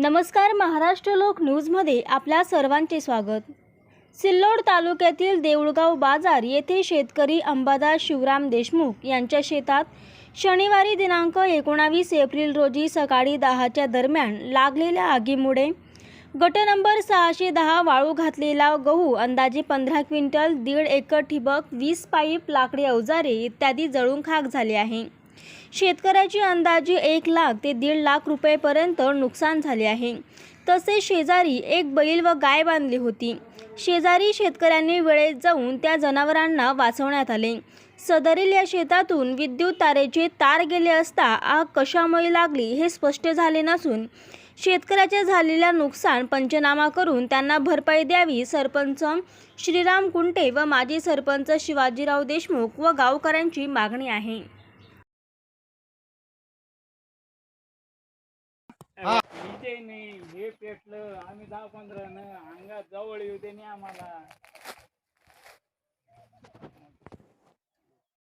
नमस्कार महाराष्ट्र लोक न्यूजमध्ये आपल्या सर्वांचे स्वागत. सिल्लोड तालुक्यातील देऊळगाव बाजार येथे शेतकरी अंबादास शिवराम देशमुख यांच्या शेतात शनिवारी दिनांक एकोणावीस एप्रिल रोजी सकाळी दहाच्या दरम्यान लागलेल्या आगीमुळे गट नंबर सहाशे दहा वाळू घातलेला गहू अंदाजे पंधरा क्विंटल दीड एकर ठिबक वीस पाईप लाकडी अवजारे इत्यादी जळून खाक झाले आहे. शेतकऱ्याची अंदाजे एक लाख ते दीड लाख रुपयेपर्यंत नुकसान झाले आहे. तसेच शेजारी एक बैल व गाय बांधली होती. शेजारी शेतकऱ्यांनी वेळेत जाऊन त्या जनावरांना वाचवण्यात आले. सदरील या शेतातून विद्युत तारेचे तार गेले असता आग कशामुळे लागली हे स्पष्ट झाले नसून शेतकऱ्याच्या झालेल्या नुकसान पंचनामा करून त्यांना भरपाई द्यावी सरपंच श्रीराम कुंटे व माजी सरपंच शिवाजीराव देशमुख व गावकऱ्यांची मागणी आहे. इथे नाही हे पेटलं आम्ही दहा पंधरा न अंगात जवळ येऊ दे नाही आम्हाला.